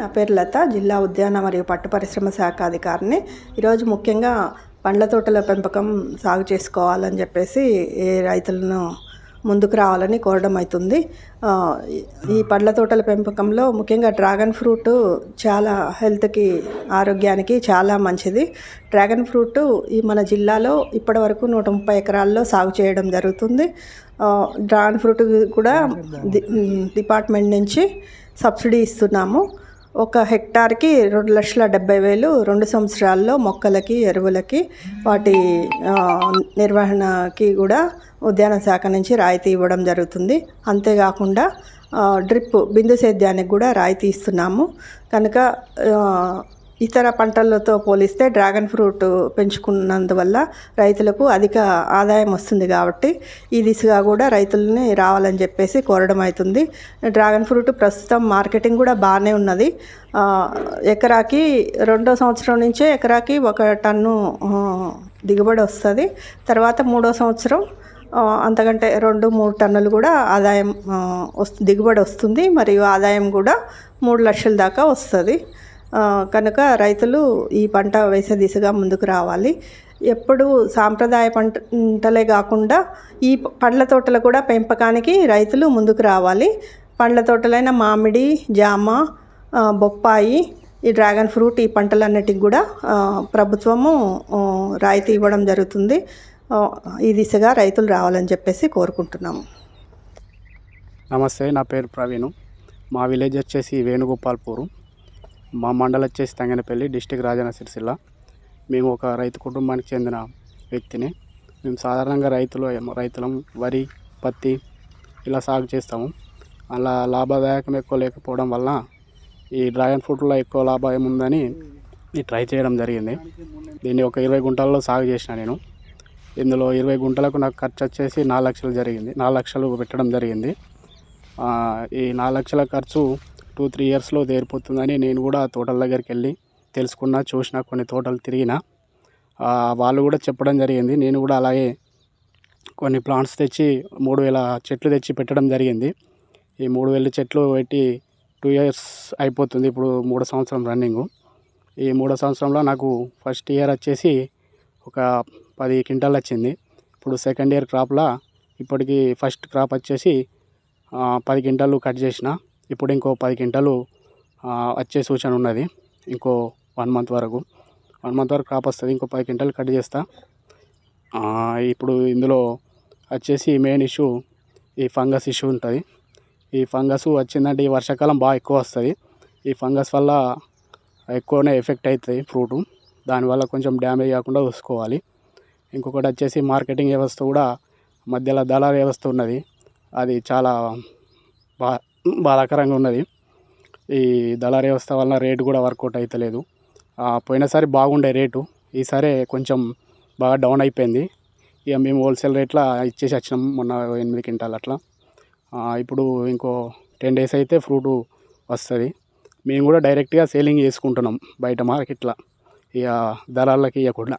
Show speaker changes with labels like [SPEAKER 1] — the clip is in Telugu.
[SPEAKER 1] నా పేరు లత జిల్లా ఉద్యాన మరియు పట్టు పరిశ్రమ శాఖ అధికారిని. ఈరోజు ముఖ్యంగా పండ్ల తోటల పెంపకం సాగు చేసుకోవాలని చెప్పేసి ఏ రైతులను ముందుకు రావాలని కోరడం అవుతుంది. ఈ- పండ్ల తోటల పెంపకంలో ముఖ్యంగా డ్రాగన్ ఫ్రూట్ చాలా హెల్త్కి ఆరోగ్యానికి చాలా మంచిది. డ్రాగన్ ఫ్రూట్ ఈ మన జిల్లాలో ఇప్పటివరకు నూట ముప్పై ఎకరాల్లో సాగు చేయడం జరుగుతుంది. డ్రాగన్ ఫ్రూట్ కూడా డిపార్ట్మెంట్ నుంచి సబ్సిడీ ఇస్తున్నాము. ఒక హెక్టార్కి రెండు లక్షల డెబ్బై వేలు రెండు సంవత్సరాల్లో మొక్కలకి ఎరువులకి వాటి నిర్వహణకి కూడా ఉద్యాన శాఖ నుంచి రాయితీ ఇవ్వడం జరుగుతుంది. అంతేకాకుండా డ్రిప్ బిందు సేద్యానికి కూడా రాయితీ ఇస్తున్నాము. కనుక ఇతర పంటలతో పోలిస్తే డ్రాగన్ ఫ్రూట్ పెంచుకున్నందువల్ల రైతులకు అధిక ఆదాయం వస్తుంది కాబట్టి ఈ దిశగా కూడా రైతులని రావాలని చెప్పేసి కోరడం అవుతుంది. డ్రాగన్ ఫ్రూట్ ప్రస్తుతం మార్కెటింగ్ కూడా బాగానే ఉన్నది. ఎకరాకి రెండో సంవత్సరం నుంచే ఎకరాకి ఒక టన్ను దిగుబడి వస్తుంది. తర్వాత మూడో సంవత్సరం అంతకంటే రెండు మూడు టన్నులు కూడా ఆదాయం వస్తు దిగుబడి వస్తుంది. మరియు ఆదాయం కూడా మూడు లక్షల దాకా వస్తుంది. కనుక రైతులు ఈ పంట వేసే దిశగా ముందుకు రావాలి. ఎప్పుడు సాంప్రదాయ పంటలే కాకుండా ఈ పండ్ల తోటలు కూడా పెంపకానికి రైతులు ముందుకు రావాలి. పండ్ల తోటలైన మామిడి జామ బొప్పాయి ఈ డ్రాగన్ ఫ్రూట్ ఈ పంటలన్నిటికి కూడా ప్రభుత్వము రాయితీ ఇవ్వడం జరుగుతుంది. ఈ దిశగా రైతులు రావాలని చెప్పేసి కోరుకుంటున్నాము.
[SPEAKER 2] నమస్తే నా పేరు ప్రవీణ్. మా విలేజ్ వచ్చేసి వేణుగోపాల్పూరు. మా మండలం వచ్చేసి తంగనపల్లి డిస్టిక్ రాజన్న సిరిసిల్ల. మేము ఒక రైతు కుటుంబానికి చెందిన వ్యక్తిని. మేము సాధారణంగా రైతులు రైతులం వరి పత్తి ఇలా సాగు చేస్తాము. అలా లాభదాయకం ఎక్కువ లేకపోవడం వల్ల ఈ డ్రాగన్ ఫ్రూట్లో ఎక్కువ లాభం ఉందని ట్రై చేయడం జరిగింది. దీన్ని ఒక ఇరవై గుంటల్లో సాగు చేసిన నేను. ఇందులో ఇరవై గుంటలకు నాకు ఖర్చు వచ్చేసి నాలుగు లక్షలు జరిగింది. నాలుగు లక్షలు పెట్టడం జరిగింది. ఈ నాలుగు లక్షల ఖర్చు టూ త్రీ ఇయర్స్లో తేరిపోతుందని నేను కూడా తోటల దగ్గరికి వెళ్ళి తెలుసుకున్నా చూసిన కొన్ని తోటలు తిరిగిన. వాళ్ళు కూడా చెప్పడం జరిగింది. నేను కూడా అలాగే కొన్ని ప్లాంట్స్ తెచ్చి మూడు వేల చెట్లు తెచ్చి పెట్టడం జరిగింది. ఈ మూడు వేల చెట్లు పెట్టి టూ ఇయర్స్ అయిపోతుంది ఇప్పుడు మూడో సంవత్సరం రన్నింగ్. ఈ మూడో సంవత్సరంలో నాకు ఫస్ట్ ఇయర్ వచ్చేసి ఒక పది క్వింటాల్ వచ్చింది. ఇప్పుడు సెకండ్ ఇయర్ క్రాప్లా ఇప్పటికి ఫస్ట్ క్రాప్ వచ్చేసి పది క్వింటాలు కట్ చేసిన. ఇప్పుడు ఇంకో పది క్వింటాలు వచ్చే సూచన ఉన్నది. ఇంకో వన్ మంత్ వరకు. వన్ మంత్ వరకు క్రాప్ వస్తుంది. ఇంకో పది క్వింటాలు కట్ చేస్తా. ఇప్పుడు ఇందులో వచ్చేసి మెయిన్ ఇష్యూ ఈ ఫంగస్ ఇష్యూ ఉంటుంది. ఈ ఫంగస్ వచ్చిందంటే ఈ వర్షాకాలం బాగా ఎక్కువ వస్తుంది. ఈ ఫంగస్ వల్ల ఎక్కువనే ఎఫెక్ట్ అవుతుంది ఫ్రూటు. దానివల్ల కొంచెం డ్యామేజ్ కాకుండా చూసుకోవాలి. ఇంకొకటి వచ్చేసి మార్కెటింగ్ వ్యవస్థ కూడా మధ్యలో దళాల వ్యవస్థ ఉన్నది. అది చాలా బా బాధాకరంగా ఉన్నది. ఈ దళారీ వ్యవస్థ వలన రేటు కూడా వర్కౌట్ అవుతలేదు పోయినసారి బాగుండే రేటు ఈసారి కొంచెం బాగా డౌన్ అయిపోయింది. ఇక మేము హోల్సేల్ రేట్లో ఇచ్చేసి వచ్చినాం మొన్న ఎనిమిది క్వింటాలు అట్లా. ఇప్పుడు ఇంకో టెన్ డేస్ అయితే ఫ్రూట్ వస్తుంది. మేము కూడా డైరెక్ట్గా సేలింగ్ చేసుకుంటున్నాం బయట మార్కెట్లో. ఇక దళాలకి ఇవ్వకుండా.